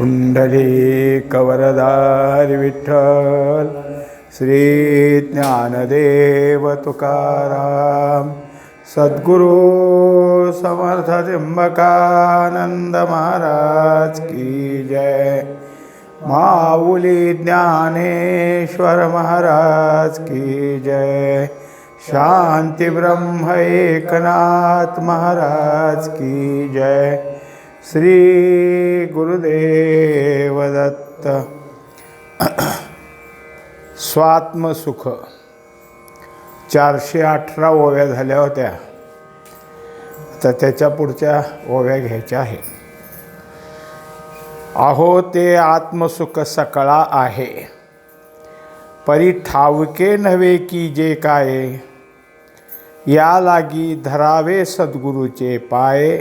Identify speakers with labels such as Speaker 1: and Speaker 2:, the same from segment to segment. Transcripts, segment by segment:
Speaker 1: पुंडली कवरदार विठ्ठल श्री ज्ञानदेव तुकाराम सद्गुरु समर्थ त्र्यंबकानंद महाराज की जय। माऊली ज्ञानेश्वर महाराज की जय। शांती ब्रह्म एकनाथ महाराज की जय। श्री गुरुदेव दत्त स्वात्मसुख. चारशे अठरा ओव्या झाल्या होत्या. तर त्याच्या पुढच्या ओव्या घ्यायच्या आहे अहो ते आत्मसुख सकळा आहे. परी ठावके नव्हे की जे काय? या लागी धरावे सद्गुरूचे पाय.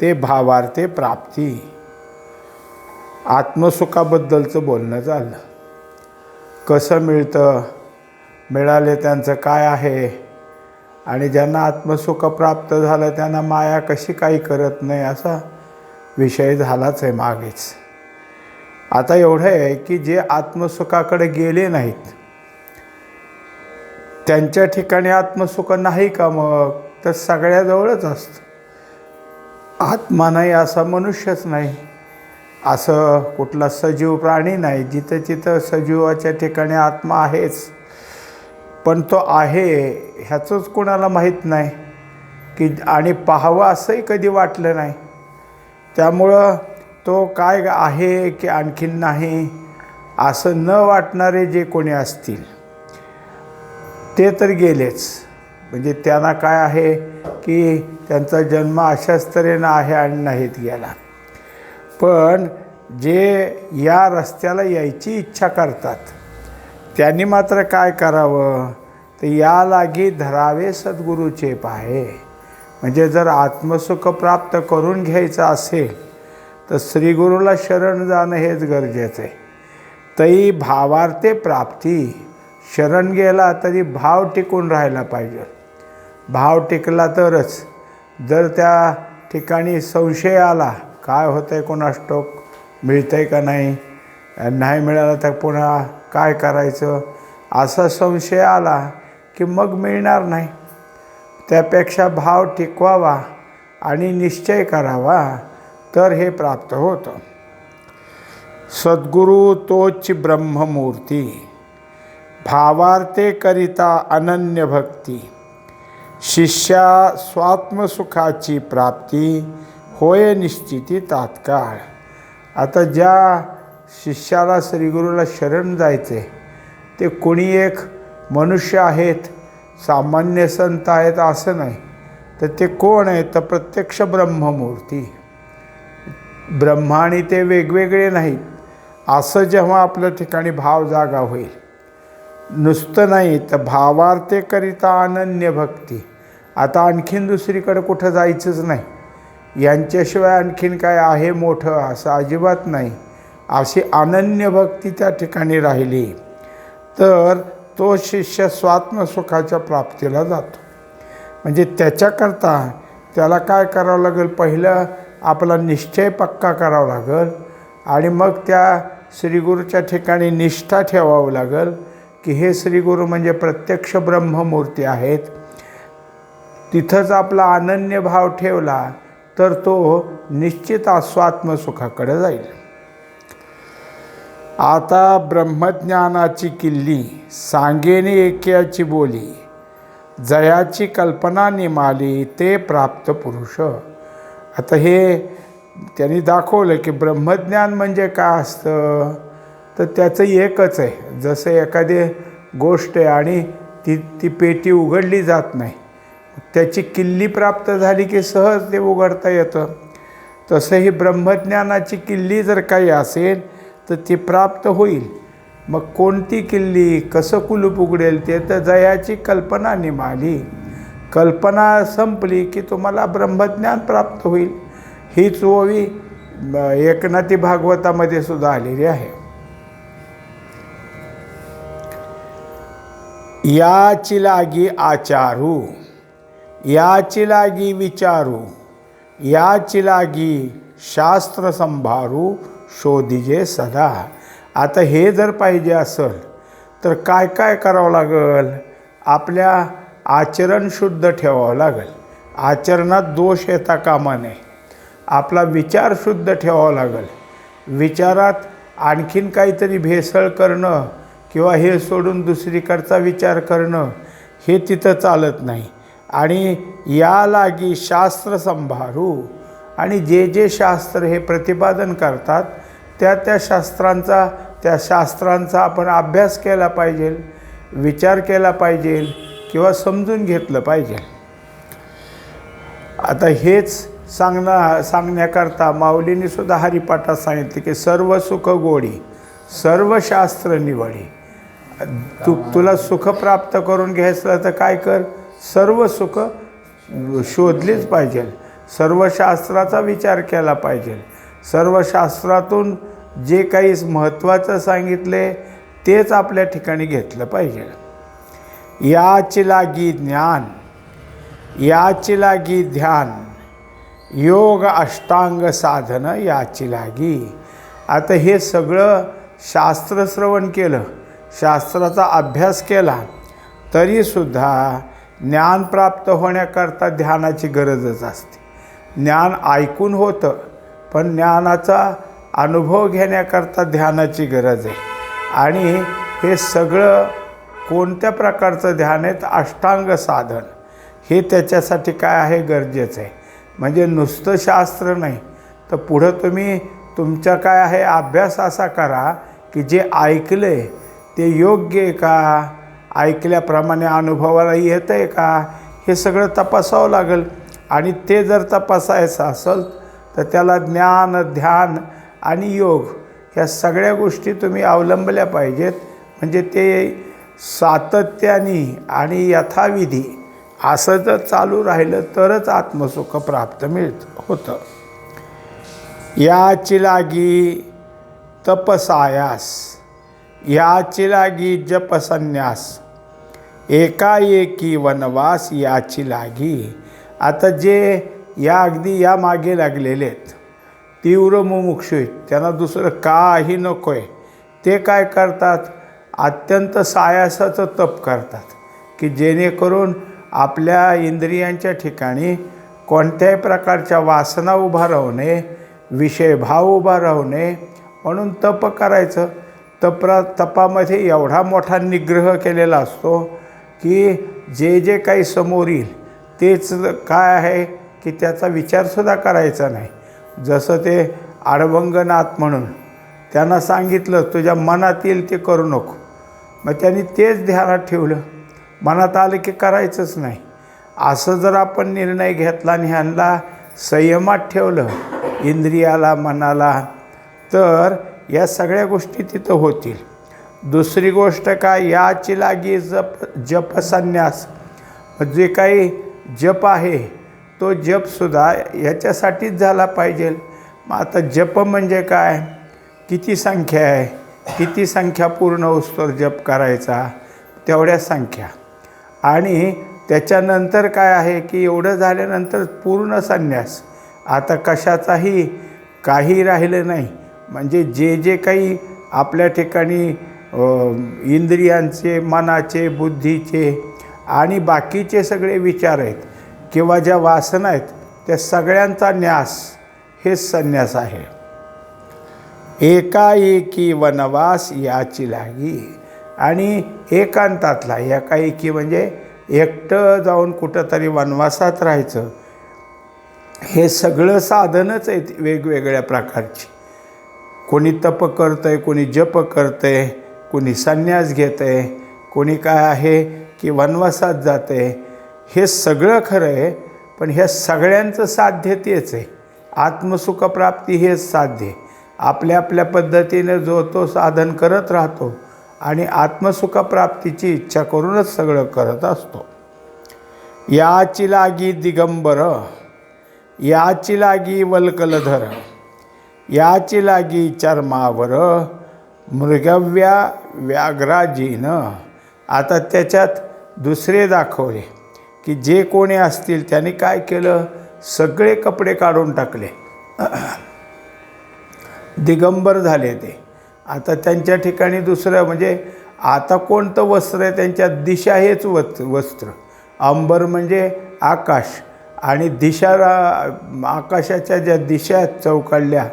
Speaker 1: ते भावार्थे प्राप्ती. आत्मसुखाबद्दलचं बोलणं झालं. कसं मिळतं? मिळाले त्यांचं काय आहे? आणि ज्यांना आत्मसुख प्राप्त झालं त्यांना माया कशी काही करत नाही असा विषय झालाच आहे मागेच. आता एवढं आहे की जे आत्मसुखाकडे गेले नाहीत त्यांच्या ठिकाणी आत्मसुख नाही का मग? तर सगळ्याजवळच असतं. आत्मा नाही असा मनुष्यच नाही. असं कुठला सजीव प्राणी नाही जिथं जिथं सजीवाच्या ठिकाणी आत्मा आहेच. पण तो आहे ह्याचंच कोणाला माहीत नाही. की आणि पाहावं असंही कधी वाटलं नाही. त्यामुळं तो काय आहे की आणखीन नाही असं न वाटणारे जे कोणी असतील ते तर गेलेच. म्हणजे त्यांना काय आहे की त्यांचा जन्म अशाच तऱ्हेनं आहे आणि नाहीत गेला. पण जे या रस्त्याला यायची इच्छा करतात त्यांनी मात्र काय करावं? तर या लागी धरावे सद्गुरूचे पाहे म्हणजे जर आत्मसुख प्राप्त करून घ्यायचं असेल तर श्रीगुरूला शरण जाणं हेच गरजेचं आहे तई भावार्थे प्राप्ती शरण गेला तरी भाव टिकून राहायला पाहिजे. भाव टिकला तरच. जर त्या ठिकाणी संशय आला काय होतं आहे कोणा स्टोक मिळतं आहे का नाही? नाही मिळालं तर पुन्हा काय करायचं? असा संशय आला की मग मिळणार नाही. त्यापेक्षा भाव टिकवावा आणि निश्चय करावा तर हे प्राप्त होतं. सद्गुरू तोच ब्रह्ममूर्ती. भावार्थे करिता अनन्य भक्ती शिष्या स्वात्मसुखाची प्राप्ती होय निश्चिती तात्काळ. आता ज्या शिष्याला श्रीगुरूला शरण जायचे ते कोणी एक मनुष्य आहेत सामान्य संत आहेत असं नाही तर ते कोण आहे तर प्रत्यक्ष ब्रह्ममूर्ती. ब्रह्मा आणि ते वेगवेगळे नाहीत असं जेव्हा आपल्या ठिकाणी भाव जागा होईल. नुसतं नाही तर भावार्थेकरिता अनन्य भक्ती आता आणखीन दुसरीकडे कुठं जायचंच नाही. यांच्याशिवाय आणखीन काय आहे मोठं असं अजिबात नाही. अशी अनन्य भक्ती त्या ठिकाणी राहिली. तर तो शिष्य स्वात्मसुखाच्या प्राप्तीला जातो. म्हणजे त्याच्याकरता त्याला काय करावं लागेल? पहिलं आपला निश्चय पक्का करावा लागेल. आणि मग त्या श्रीगुरूच्या ठिकाणी निष्ठा ठेवावं लागेल. की हे श्रीगुरू म्हणजे प्रत्यक्ष ब्रह्ममूर्ती आहेत. तिथंच आपला अनन्य भाव ठेवला तर तो निश्चित आस्वात्मसुखाकडे जाईल. आता ब्रह्मज्ञानाची किल्ली सांगेने एक्याची बोली जयाची कल्पना निमाली ते प्राप्त पुरुष. आता हे त्यांनी दाखवलं की ब्रह्मज्ञान म्हणजे काय असतं? तर त्याचं एकच आहे. जसं एखादी गोष्ट आहे आणि ती ती पेटी उघडली जात नाही त्याची किल्ली प्राप्त झाली की सहज ते उघडता येतं. तसंही ब्रह्मज्ञानाची किल्ली जर काही असेल तर ती प्राप्त होईल. मग कोणती किल्ली कसं कुलूप उघडेल ते तर जयाची कल्पना निमाली. कल्पना संपली की तुम्हाला ब्रह्मज्ञान प्राप्त होईल. हीच ओवी एकनाथी भागवतामध्ये सुद्धा आलेली आहे. याची लागी आचारू याची लागी विचारू याची लागी शास्त्र संभारू शोधिजे सदा आता हे जर पाहिजे असेल तर काय काय करावं लागेल? आपल्या आचरण शुद्ध ठेवावं लागेल. आचरणात दोष येता कामा नये आपला विचार शुद्ध ठेवावा लागेल. विचारात आणखीन काहीतरी भेसळ करणं किंवा हे सोडून दुसरीकडचा विचार करणं हे तिथं चालत नाही. आणि या लागी शास्त्र संभारू आणि जे जे शास्त्र हे प्रतिपादन करतात त्या त्या शास्त्रांचा त्या शास्त्रांचा आपण अभ्यास केला पाहिजे विचार केला पाहिजे किंवा समजून घेतलं पाहिजे. आता हेच सांगणं सांगण्याकरता माऊलींनी सुद्धा हरिपाठात सांगितले की सर्व सुख गोडी सर्व शास्त्र निवडी. तू तुला सुख प्राप्त करून घ्यायचं तर काय कर? सर्व सुख शोधलीच पाहिजे. सर्व शास्त्राचा विचार केला पाहिजे. सर्व शास्त्रातून जे काही महत्त्वाचं सांगितले तेच आपल्या ठिकाणी घेतलं पाहिजे. याची लागी ज्ञान याची लागी ध्यान योग अष्टांग साधनं याची लागी. आता हे सगळं शास्त्रश्रवण केलं शास्त्राचा अभ्यास केला तरीसुद्धा ज्ञान प्राप्त होण्याकरता ध्यानाची गरजच असते. ज्ञान ऐकून होतं पण ज्ञानाचा अनुभव घेण्याकरता ध्यानाची गरज आहे. आणि हे सगळं कोणत्या प्रकारचं ध्यान आहे? तर अष्टांग साधन. हे त्याच्यासाठी काय आहे? गरजेचं आहे. म्हणजे नुसतं शास्त्र नाही. तर पुढं तुम्ही तुमचा काय आहे? अभ्यास असा करा की जे ऐकलं आहे ते योग्य आहे का? ऐकल्याप्रमाणे अनुभवाला येतं आहे का? हे सगळं तपासावं लागेल. आणि ते जर तपासायचं असेल तर त्याला ज्ञान ध्यान आणि योग ह्या सगळ्या गोष्टी तुम्ही अवलंबल्या पाहिजेत. म्हणजे ते सातत्याने आणि यथाविधी असं जर चालू राहिलं तरच आत्मसुख प्राप्त मिळत होतं. याची लागी तपसायास याची लागी जपसन्यास एकाएकी वनवास याची लागी. आता जे या अगदी या मागे लागलेले आहेत तीव्र मुमुक्षू आहेत. त्यांना दुसरं काही नको आहे ते काय करतात? अत्यंत सायासाचं तप करतात. की जेणेकरून आपल्या इंद्रियांच्या ठिकाणी कोणत्याही प्रकारच्या वासना उभा राहू नये विषयभाव उभा राहू नये. म्हणून तप करायचं. तप्रा तपामध्ये एवढा मोठा निग्रह केलेला असतो. की जे जे काही समोर येईल तेच काय आहे की त्याचा विचारसुद्धा करायचा नाही. जसं ते आडवंगनाथ म्हणून त्यांना सांगितलं तुझ्या मनात येईल ते करू नको. मग त्यांनी तेच ध्यानात ठेवलं. मनात आलं की करायचंच नाही. असं जर आपण निर्णय घेतला आणि ह्यांना संयमात ठेवलं इंद्रियाला मनाला तर या सगळ्या गोष्टी तिथं होतील. दुसरी गोष्ट काय याची लागी जप जप संन्यास. जे काही जप आहे तो जपसुद्धा याच्यासाठीच झाला पाहिजे. मग आता जप म्हणजे काय? किती संख्या आहे? किती संख्या पूर्ण होस्तोर जप करायचा? तेवढ्या संख्या. आणि त्याच्यानंतर काय आहे की एवढं झाल्यानंतर पूर्ण संन्यास. आता कशाचाही काही राहिलं नाही. म्हणजे जे जे काही आपल्या ठिकाणी इंद्रियांचे मनाचे बुद्धीचे आणि बाकीचे सगळे विचार आहेत. किंवा ज्या वासना आहेत त्या सगळ्यांचा न्यास हेच संन्यास आहे. एकाएकी वनवास याची लागी आणि एकांतातला. एकाएकी म्हणजे एकटं जाऊन कुठंतरी वनवासात राहायचं. हे सगळं साधनच आहेत वेगवेगळ्या प्रकारची. कोणी तप करतं आहे कोणी जप करतं आहे कोणी संन्यास घेतं आहे कोणी काय आहे की वनवासात जात आहे हे सगळं खरं आहे पण ह्या सगळ्यांचं साध्य तेच आहे. आत्मसुखप्राप्ती हेच साध्य आहे. आपल्या आपल्या पद्धतीने जो तो साधन करत राहतो आणि आत्मसुखप्राप्तीची इच्छा करूनच सगळं करत असतो. याची लागी दिगंबर याची लागी वल्कलधर याची लागी चर्मावर मृगव्या व्याघ्राजीनं. आता त्याच्यात दुसरे दाखवले की जे कोणी असतील त्यांनी काय केलं? सगळे कपडे काढून टाकले. दिगंबर झाले ते. आता त्यांच्या ठिकाणी दुसरं म्हणजे आता कोणतं वस्त्र आहे? त्यांच्या दिशा हेच वस् वस्त्र. अंबर म्हणजे आकाश आणि दिशा रा- आकाशाच्या ज्या दिशा आहेत चौकडल्या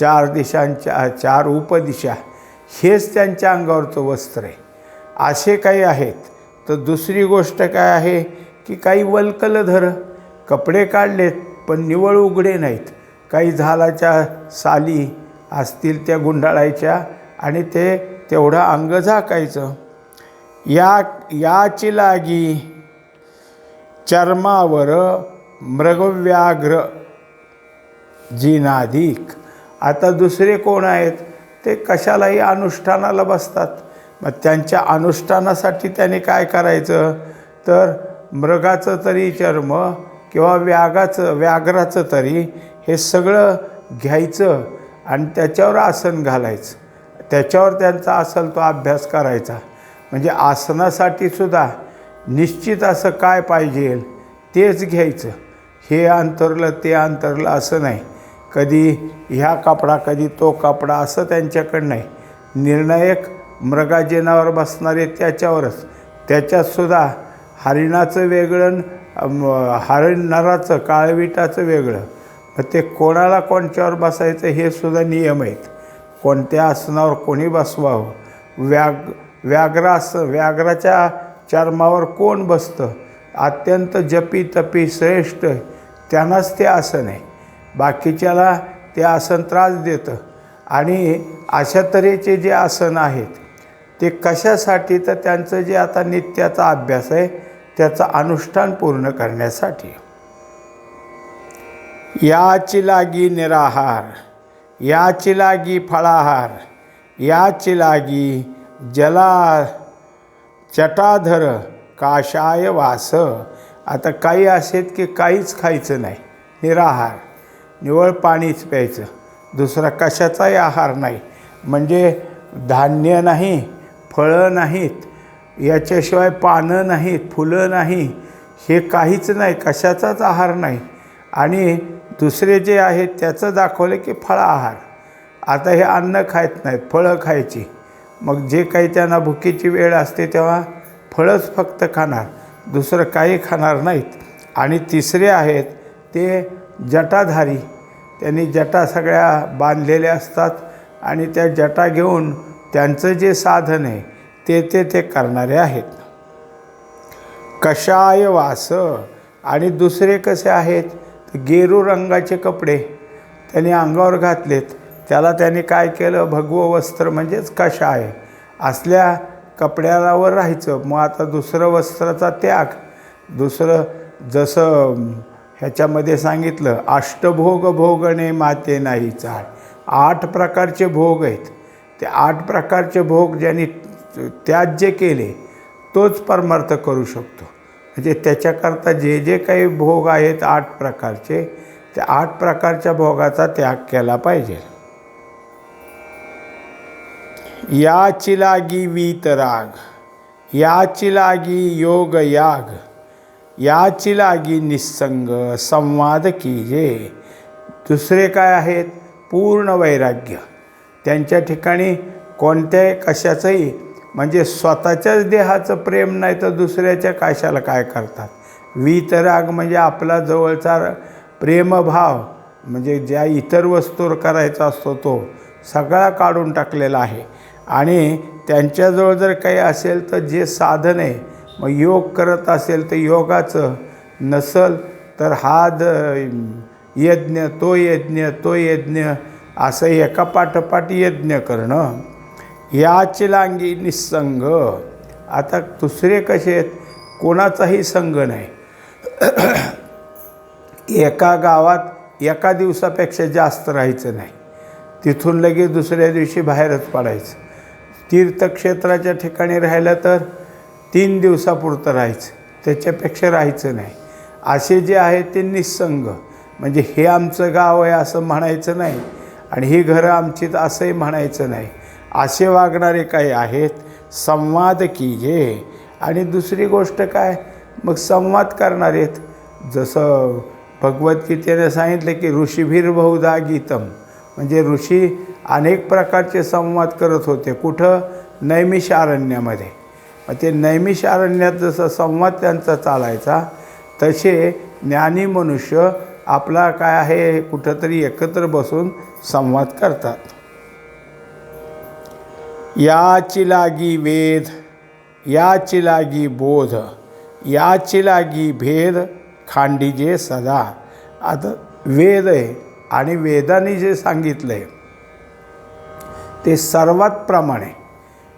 Speaker 1: चार दिशांच्या चार उपदिशा हेच त्यांच्या अंगावरचं वस्त्र आहे. असे काही आहेत. तर दुसरी गोष्ट काय आहे? की काही वल्कलधर कपडे काढलेत पण निवळ उघडे नाहीत. काही झालाच्या साली असतील त्या गुंडाळायच्या आणि ते तेवढं अंग झाकायचं. या याची लागी चर्मावर मृगव्याघ्र जिनाधिक. आता दुसरे कोण आहेत? ते कशालाही अनुष्ठानाला बसतात. मग त्यांच्या अनुष्ठानासाठी त्याने काय करायचं? तर मृगाचं तरी चर्म किंवा व्यागाचं व्याघ्राचं तरी हे सगळं घ्यायचं आणि त्याच्यावर आसन घालायचं. त्याच्यावर त्यांचा असेल तो अभ्यास करायचा. म्हणजे आसनासाठी सुद्धा निश्चित असं काय पाहिजे? तेच घ्यायचं. हे अंतरलं ते अंतरलं असं नाही. कधी ह्या कपडा कधी तो कपडा असं त्यांच्याकडं नाही. निर्णायक मृगाजेनावर बसणारे त्याच्यावरच. त्याच्यातसुद्धा हरिणाचं वेगळं अम, हरिण नराचं काळविटाचं वेगळं. मग ते कोणाला कोणच्यावर बसायचं हे सुद्धा नियम आहेत. कोणत्या आसनावर कोणी बसवावं? व्याग व्याघ्रास व्याघ्राच्या चर्मावर कोण बसतं? अत्यंत जपी तपी श्रेष्ठ त्यांनाच ते आसन आहे. बाकीच्याला ते आसन त्रास देतं. आणि अशा तऱ्हेचे जे आसन आहेत ते कशासाठी? तर त्यांचं जे आता नित्याचा अभ्यास आहे त्याचं अनुष्ठान पूर्ण करण्यासाठी. याची लागी निराहार याची लागी फळाहार याची लागी जला चटाधर काशाय वास. आता काही असेत की काहीच खायचं नाही. निराहार. निवळ पाणीच प्यायचं. दुसरा कशाचाही आहार नाही. म्हणजे धान्य नाही फळं नाहीत याच्याशिवाय पानं नाहीत फुलं नाही हे काहीच नाही कशाचाच आहार नाही. आणि दुसरे जे आहेत त्याचं दाखवलं की फळ आहार. आता हे अन्न खायत नाहीत फळं खायची. मग जे काही त्यांना भुकीची वेळ असते तेव्हा फळंच फक्त खाणार दुसरं काही खाणार नाहीत. आणि तिसरे आहेत ते जटाधारी. त्यांनी जटा सगळ्या बांधलेल्या असतात आणि त्या जटा घेऊन त्यांचं जे साधन आहे ते ते ते करणारे आहेत. कषाय वास? आणि दुसरे कसे आहेत? गेरू रंगाचे कपडे. त्यांनी अंगावर घातलेत. त्याला त्यांनी काय केलं? भगवं वस्त्र म्हणजेच कषाय असल्या कपड्यावर राहायचं. मग आता दुसरं वस्त्राचा त्याग. दुसरं जसं ह्याच्यामध्ये सांगितलं अष्टभोग भोगणे माते नाही चाळ आठ प्रकारचे भोग आहेत. ते आठ प्रकारचे भोग ज्यांनी त्याज्य केले तोच परमार्थ करू शकतो. म्हणजे त्याच्याकरता जे जे काही भोग आहेत आठ प्रकारचे त्या आठ प्रकारच्या भोगाचा त्याग केला पाहिजे. याची लागी वीतराग याची लागी योग याग याची लागी निस्संग संवाद कीजे दुसरे काय आहेत? पूर्ण वैराग्य. त्यांच्या ठिकाणी कोणत्याही कशाचंही म्हणजे स्वतःच्याच देहाचं प्रेम नाही तर दुसऱ्याच्या काशाला काय करतात? वीतराग म्हणजे आपला जवळचा प्रेमभाव म्हणजे ज्या इतर वस्तूवर करायचा असतो तो सगळा काढून टाकलेला आहे. आणि त्यांच्याजवळ जर काही असेल तर जे साधन आहे मग योग करत असेल तर योगाचं. नसल तर हा द यज्ञ तो यज्ञ तो यज्ञ असं एका पाठोपाठ यज्ञ करणं. याची लांगी निसंग. आता दुसरे कसे आहेत? कोणाचाही संघ नाही. एका गावात एका दिवसापेक्षा जास्त राहायचं नाही. तिथून लगेच दुसऱ्या दिवशी बाहेरच पडायचं. तीर्थक्षेत्राच्या ठिकाणी राहिलं तर तीन दिवसापुरतं राहायचं. त्याच्यापेक्षा राहायचं नाही. असे जे आहे ते निसंग. म्हणजे हे आमचं गाव आहे असं म्हणायचं नाही. आणि ही घरं आमचीत असंही म्हणायचं नाही. असे वागणारे काही आहेत संवाद कीजे. आणि दुसरी गोष्ट काय? मग संवाद करणारेत आहेत. जसं भगवद्गीतेने सांगितलं की ऋषीभीर बहुधा गीतम. म्हणजे ऋषी अनेक प्रकारचे संवाद करत होते. कुठं? नैमिषारण्यामध्ये. ते नैमिषारण्यात जसं संवाद त्यांचा चालायचा तसे ज्ञानी मनुष्य आपला काय आहे कुठंतरी एकत्र बसून संवाद करतात. याची लागी वेद याची लागी बोध याची लागी भेद खांडीजे सदा. आता वेद आहे आणि वेदाने जे सांगितलं आहे ते सर्वात प्रमाणे.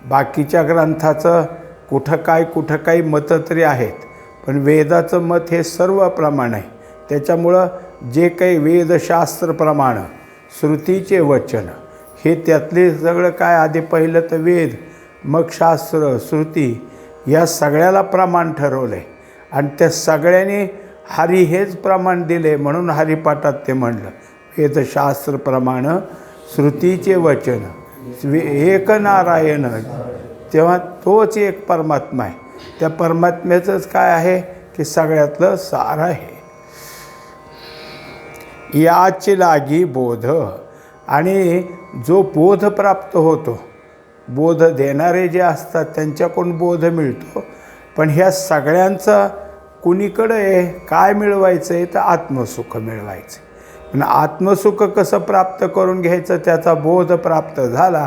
Speaker 1: बाकीच्या ग्रंथाचं कुठं काय कुठं काही मतं तरी आहेत. पण वेदाचं मत हे सर्व प्रमाण आहे. त्याच्यामुळं जे काही वेदशास्त्र प्रमाण श्रुतीचे वचन हे त्यातले सगळं काय आधी पहिलं तर वेद मग शास्त्र श्रुती या सगळ्याला प्रमाण ठरवलं आहे आणि त्या सगळ्यांनी हरी हेच प्रमाण दिले म्हणून हरिपाठात ते म्हणलं. वेदशास्त्र प्रमाण श्रुतीचे वचन वे- एक नारायण तेव्हा तोच एक परमात्मा आहे. त्या परमात्म्याचंच काय आहे? की सगळ्यातलं सार आहे. याची लागी बोध. आणि जो बोध प्राप्त होतो बोध देणारे जे असतात त्यांच्याकडून बोध मिळतो. पण ह्या सगळ्यांचं कुणीकडं आहे काय मिळवायचं आहे तर आत्मसुख मिळवायचं पण आत्मसुख कसं प्राप्त करून घ्यायचं? त्याचा बोध प्राप्त झाला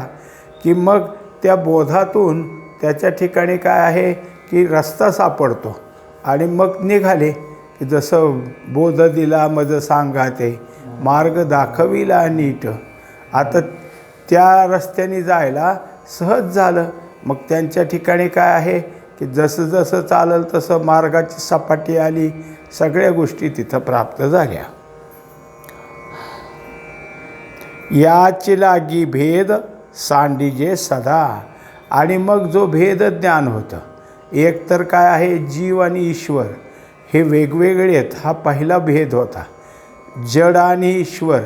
Speaker 1: की मग त्या बोधातून त्याच्या ठिकाणी काय आहे की रस्ता सापडतो. आणि मग निघाले की जसं बोध दिला मज सांगा ते मार्ग दाखविला नीट. आता त्या रस्त्याने जायला सहज झालं. मग त्यांच्या ठिकाणी काय आहे की जसं जसं चालल तसं मार्गाची सपाटी आली. सगळ्या गोष्टी तिथं प्राप्त झाल्या. याची लागी भेद सांडीजे सदा. आणि मग जो भेद ज्ञान होतं. एक तर काय आहे जीव आणि ईश्वर. हे वेगवेगळे आहेत हा पहिला भेद होता. जड आणि ईश्वर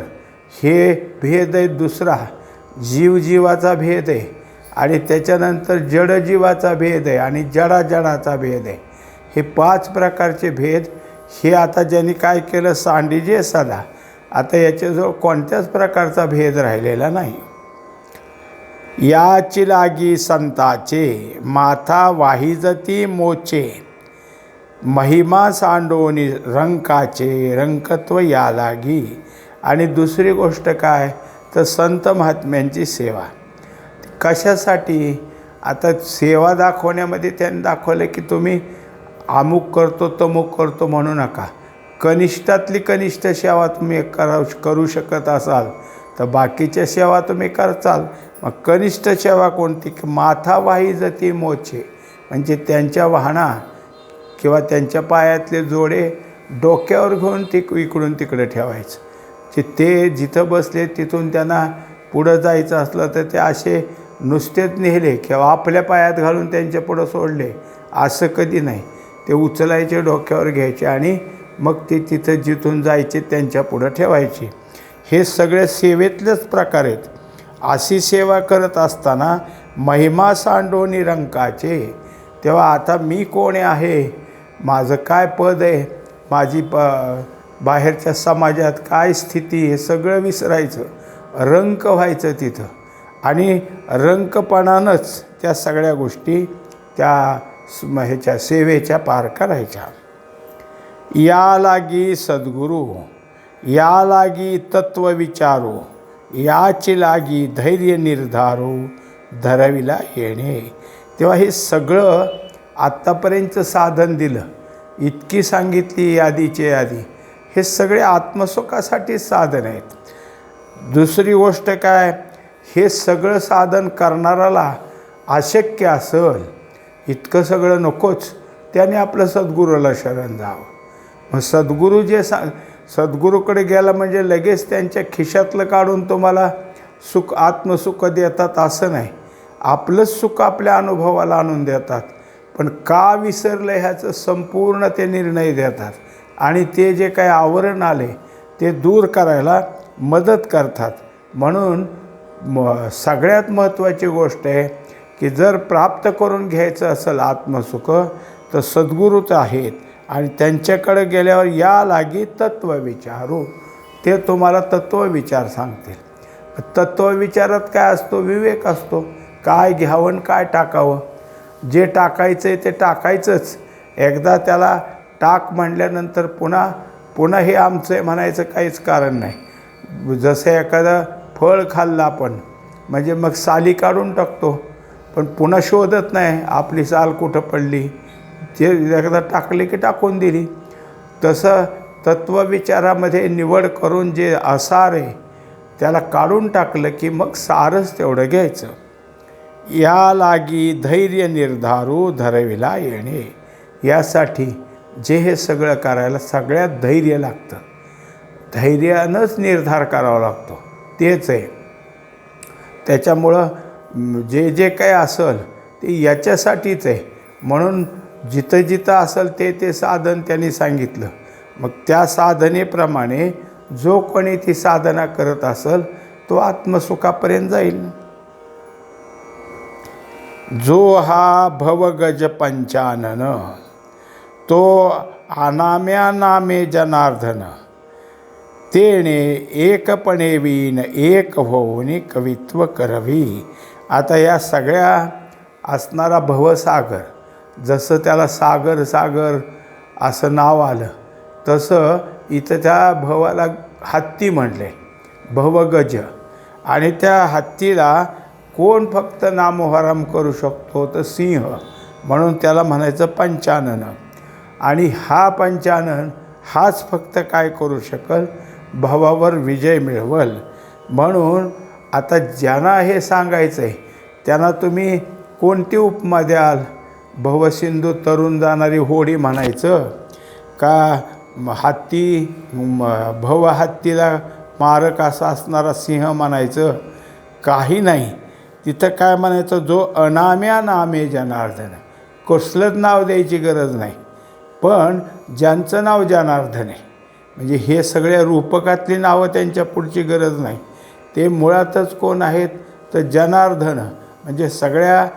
Speaker 1: हे भेद आहे दुसरा. जीव जीवाचा भेद आहे. आणि त्याच्यानंतर जड जीवाचा भेद आहे आणि जडा जडाचा भेद आहे. हे पाच प्रकारचे भेद. हे आता ज्यांनी काय केलं सांडीजे सदा. आता याच्याजवळ कोणत्याच प्रकारचा भेद राहिलेला नाही. याची लागी संताचे माथा वाहिजती मोचे. महिमा सांडोनी रंकाचे रंकत्व या लागी आणि दुसरी गोष्ट काय? तर संत महात्म्यांची सेवा. कशासाठी? आता सेवा दाखवण्यामध्ये त्यांनी दाखवलं की तुम्ही अमुक करतो तमुक करतो म्हणू नका. कनिष्ठातली कनिष्ठ सेवा तुम्ही करा करू शकत असाल. तर बाकीच्या सेवा तुम्ही करचाल मग कनिष्ठ सेवा कोणती? की माथा वाही जती मोचे. म्हणजे त्यांच्या वाहना किंवा त्यांच्या पायातले जोडे डोक्यावर घेऊन ती इकडून तिकडे ठेवायचं. जे ते जिथं बसले तिथून त्यांना पुढं जायचं असलं तर ते असे नुसतेच नेले किंवा आपल्या पायात घालून त्यांच्या पुढं सोडले. असं कधी नाही. ते उचलायचे डोक्यावर घ्यायचे आणि मग ते तिथं जिथून जायचे त्यांच्या पुढं ठेवायची. हे सगळे सेवेतलेच प्रकार आहेत. अशी सेवा करत असताना महिमा सांडोनी रंकाचे तेव्हा आता मी कोण आहे? माझं काय पद आहे? माझी प बाहेरच्या समाजात काय स्थिती हे सगळं विसरायचं. रंक व्हायचं तिथं. आणि रंकपणानंच त्या सगळ्या गोष्टी त्या ह्याच्या सेवेच्या पार करायच्या. या लागी सद्गुरू. या लागी तत्व विचारो याची लागी धैर्य निर्धारू धरविला येणे. तेव्हा हे सगळं आत्तापर्यंतचं साधन दिलं. इतकी सांगितली यादीची यादी. हे सगळे आत्मसुखासाठी साधन आहेत. दुसरी गोष्ट काय? हे सगळं साधन करणाराला अशक्य असेल इतकं सगळं नकोच. त्याने आपलं सद्गुरूला शरण जावं मग सद्गुरू जे सा सद्गुरूकडे गेला म्हणजे लगेच त्यांच्या खिशातलं काढून तुम्हाला सुख आत्मसुख देतात असं नाही. आपलंच सुख आपल्या अनुभवाला आणून देतात. पण का विसरलं ह्याचं संपूर्ण ते निर्णय देतात. आणि ते जे काही आवरण आले ते दूर करायला मदत करतात. म्हणून म सगळ्यात महत्त्वाची गोष्ट आहे की जर प्राप्त करून घ्यायचं असेल आत्मसुख तर सद्गुरूच आहेत. आणि त्यांच्याकडे गेल्यावर या लागी तत्व विचारू. ते तुम्हाला तत्व विचार सांगतील. तत्वविचारात काय असतो? विवेक असतो. काय घ्यावं आणि काय टाकावं? जे टाकायचं आहे ते टाकायचंच. एकदा त्याला टाक म्हणल्यानंतर पुन्हा पुन्हा हे आमचं आहे म्हणायचं काहीच कारण नाही. जसं एखादं फळ खाल्लं आपण म्हणजे मग साली काढून टाकतो. पण पुन्हा शोधत नाही. आपली साल कुठं पडली? ते एकदा टाकले की टाकून दिली. तसं तत्वविचारामध्ये निवड करून जे असार आहे त्याला काढून टाकलं की मग सारच तेवढं घ्यायचं. या लागी धैर्य निर्धारू धरविला येणे. यासाठी जे हे सगळं करायला सगळ्यात धैर्य लागतं. धैर्यानंच निर्धार करावा लागतो. तेच आहे. त्याच्यामुळं जे जे काही असेल ते याच्यासाठीच आहे. म्हणून जिथं जिथं असेल ते ते साधन त्यांनी सांगितलं. मग त्या साधनेप्रमाणे जो कोणी ती साधना करत असेल तो आत्मसुखापर्यंत जाईल. जो हा भवगज पंचानन तो अनाम्या नामे जनार्दन तेणे एकपणे विन एक होऊन कवित्व करवी. आता या सगळ्या असणारा भवसागर जसं त्याला सागर सागर असं नाव आलं तसं इथं त्या भवाला हत्ती म्हणले भवगज. आणि त्या हत्तीला कोण फक्त नामोहराम करू शकतो तर सिंह म्हणून त्याला म्हणायचं पंचानन. आणि हा पंचानन हाच फक्त काय करू शकल? भवावर विजय मिळवल. म्हणून आता ज्यांना हे सांगायचं आहे त्यांना तुम्ही कोणती उपमा द्याल? भवसिंधू तरुण जाणारी होडी म्हणायचं. का हत्ती भव हत्तीला मारक असा असणारा सिंह म्हणायचं? काही नाही. तिथं काय म्हणायचं? जो अनाम्या नामे जनार्दन. कसलंच नाव द्यायची गरज नाही. पण ज्यांचं नाव जनार्दन आहे. म्हणजे हे सगळ्या रूपकातली नावं त्यांच्या पुढची गरज नाही. ते मुळातच कोण आहेत? तर जनार्दन. म्हणजे सगळ्या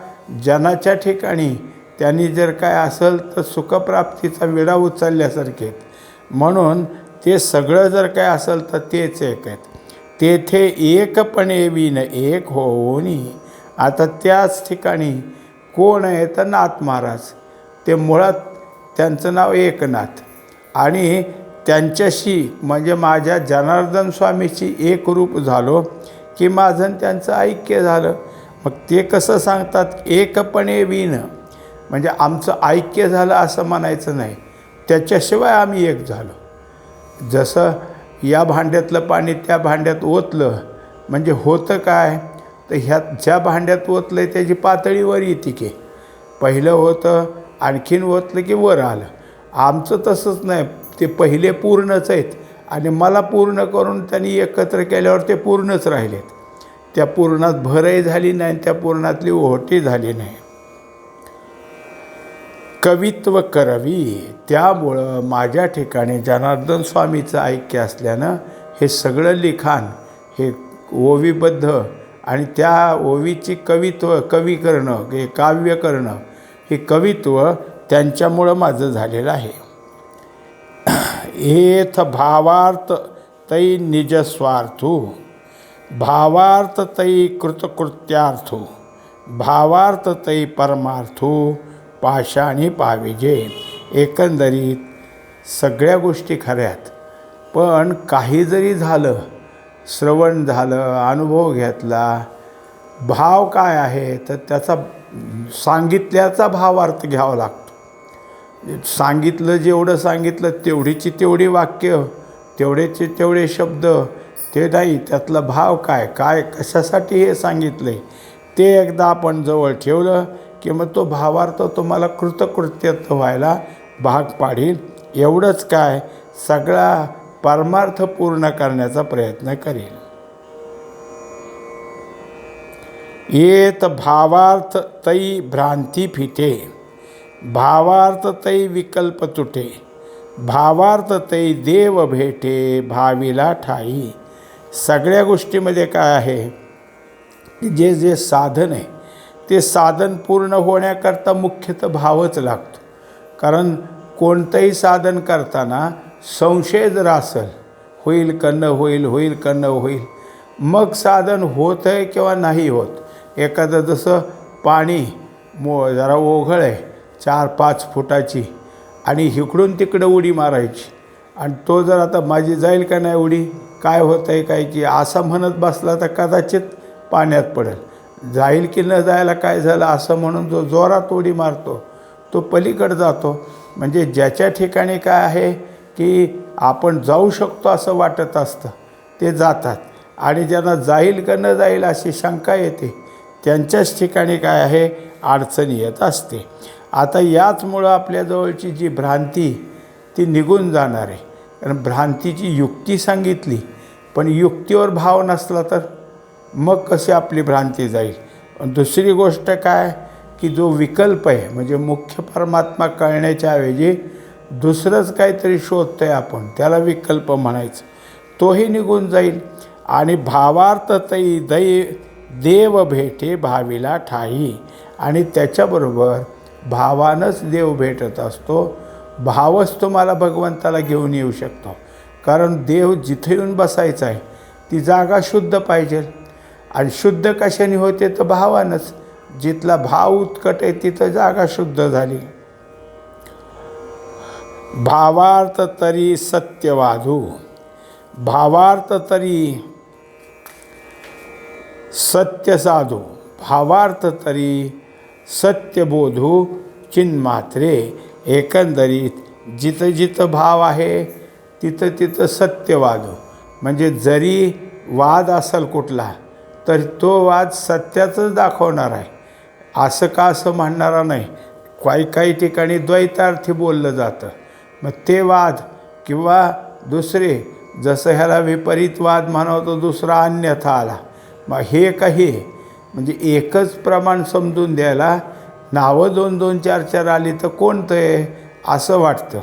Speaker 1: जनाच्या ठिकाणी त्यांनी जर काय असेल तर सुखप्राप्तीचा विडा उचलल्यासारखे म्हणून ते सगळं जर काय असेल तर तेच एक आहेत. तेथे एकपणे विन एक होऊनी. आता त्याच ठिकाणी कोण आहे तर नाथ महाराज. ते मुळात त्यांचं नाव एकनाथ. आणि त्यांच्याशी म्हणजे माझ्या जनार्दन स्वामीची एक रूप झालो की माझं त्यांचं ऐक्य झालं. मग ते कसं सांगतात? एकपणे विन. म्हणजे आमचं ऐक्य झालं असं म्हणायचं नाही. त्याच्याशिवाय आम्ही एक झालो. जसं या भांड्यातलं पाणी त्या भांड्यात ओतलं म्हणजे होतं काय? तर ह्या ज्या भांड्यात ओतलं आहे त्याची पातळी वर येते की. पहिलं होतं आणखीन ओतलं की वर आलं. आमचं तसंच नाही. ते पहिले पूर्णच आहेत. आणि मला पूर्ण करून त्यांनी एकत्र केल्यावर ते पूर्णच राहिलेत. त्या पूर्णात भरही झाली नाही त्या पूर्णातली ओहटी झाली नाही. कवित्व करावी. त्यामुळं माझ्या ठिकाणी जनार्दन स्वामीचं ऐक्य असल्यानं हे सगळं लिखाण हे ओवीबद्ध आणि त्या ओवीची कवित्व कवी करणं हे काव्य करणं हे कवित्व त्यांच्यामुळं माझं झालेलं आहे. एथ भावार्थ तै निजस्वार्थू भावार्थ तै कृतकृत्यार्थो. भावार्थ तै परमार्थो. पाषाणी पाविजे. एकंदरीत सगळ्या गोष्टी खऱ्यात. पण काही जरी झालं श्रवण झालं अनुभव घेतला भाव काय आहे? तर त्याचा सांगितल्याचा भाव अर्थ घ्यावा लागतो. सांगितलं जेवढं सांगितलं तेवढीची तेवढी वाक्य तेवढेचे तेवढे शब्द ते नाही त्यातला भाव काय? काय कशासाठी हे सांगितलं आहे ते एकदा आपण जवळ ठेवलं की मग तो भावार्थ तुम्हाला कृतकृत्यत्व व्हायला भाग पाडील. एवढंच काय सगळा परमार्थ पूर्ण करण्याचा प्रयत्न करेल. येत भावार्थ तै भ्रांती फिटे भावार्थ तई विकल्प तुटे. भावार्थ तै देव भेटे भावीला ठाई. सगळ्या गोष्टीमध्ये काय आहे की जे जे साधन आहे ते साधन पूर्ण होण्याकरता मुख्यतः भावच लागतो. कारण कोणतंही साधन करताना संशय जर असेल होईल का न होईल होईल का न होईल. मग साधन होत आहे किंवा नाही होत. एखादं जसं पाणी मो जरा ओघळ आहे चार पाच फुटाची आणि इकडून तिकडं उडी मारायची. आणि तो जर आता माझी जाईल का नाही उडी काय होत आहे काय की असं म्हणत बसला तर कदाचित पाण्यात पडेल. जाईल की न जायला काय झालं असं म्हणून जो जोरात उडी मारतो तो पलीकडे जातो. म्हणजे ज्याच्या ठिकाणी काय आहे की आपण जाऊ शकतो असं वाटत असतं ते जातात. आणि ज्यांना जाईल का न जाईल अशी शंका येते त्यांच्याच ठिकाणी काय आहे? अडचणी येत असते. आता याचमुळं आपल्याजवळची जी भ्रांती ती निघून जाणार आहे. कारण भ्रांतीची युक्ती सांगितली पण युक्तीवर भाव नसला तर? मग कशी आपली भ्रांती जाईल? दुसरी गोष्ट काय? की जो विकल्प आहे म्हणजे मुख्य परमात्मा कळण्याच्या ऐवजी दुसरंच काहीतरी शोधतोय आपण त्याला विकल्प म्हणायचं. तोही निघून जाईल. आणि भावार्थ तई दै देव भेटे भावीला ठाई. आणि त्याच्याबरोबर भावानंच देव भेटत असतो. भावच तुम्हाला भगवंताला घेऊन येऊ शकतो. कारण देव जिथे येऊन बसायचा आहे ती जागा शुद्ध पाहिजे. आणि शुद्ध कशाने होते तर भावानंच. जिथला भाव उत्कट आहे तिथं जागा शुद्ध झाली. भावार्थ तरी सत्यवाधू. भावार्थ तरी सत्य साधू भावार्थ तरी सत्यबोधू. चिन्मात्रे एकंदरीत जिथं जिथं भाव आहे तिथं तिथं सत्यवादू म्हणजे जरी वाद असेल कुठला तर तो वाद सत्याचंच दाखवणार आहे. असं का असं म्हणणारा नाही. काही काही ठिकाणी द्वैतार्थी बोललं जातं. मग ते वाद किंवा दुसरे जसं ह्याला विपरीत वाद म्हणावं दुसरा अन्यथा आला. मग हे काही म्हणजे एकच प्रमाण समजून द्यायला नावं दोन दोन चार चार आली तर कोणतं आहे? असं वाटतं.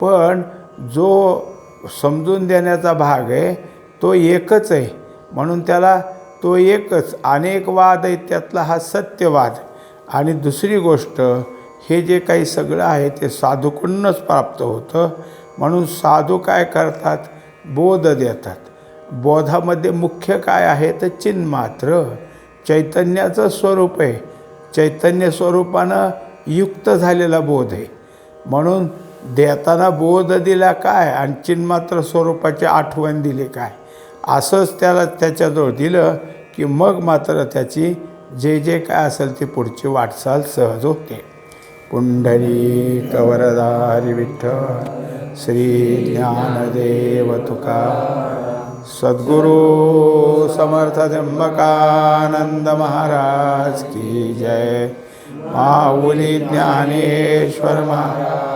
Speaker 1: पण जो समजून देण्याचा भाग आहे तो एकच आहे. म्हणून त्याला तो एकच अनेक वाद त्यातला हा सत्यवाद. आणि दुसरी गोष्ट हे जे काही सगळं आहे ते साधूकडूनच प्राप्त होतं. म्हणून साधू काय करतात? बोध देतात. बोधामध्ये मुख्य काय आहे? तर चिन्मात्र चैतन्याचं स्वरूप आहे. चैतन्य स्वरूपानं युक्त झालेला बोध आहे. म्हणून देताना बोध दिला काय? आणि चिन्मात्र स्वरूपाची आठवण दिली काय? असंच त्याला त्याच्याजवळ दिलं की मग मात्र त्याची जे जे काय असेल ती पुढची वाटचाल सहज होते. पुंडरी कवरदारी विठ्ठल श्री ज्ञानदेव तुका सद्गुरु समर्थ त्र्यंबकानंद महाराज की जय. माऊली ज्ञानेश्वर महाराज.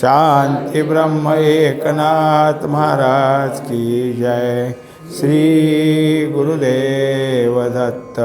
Speaker 1: शांती ब्रह्म एकनाथ महाराज की जय। श्री गुरुदेव दत्त।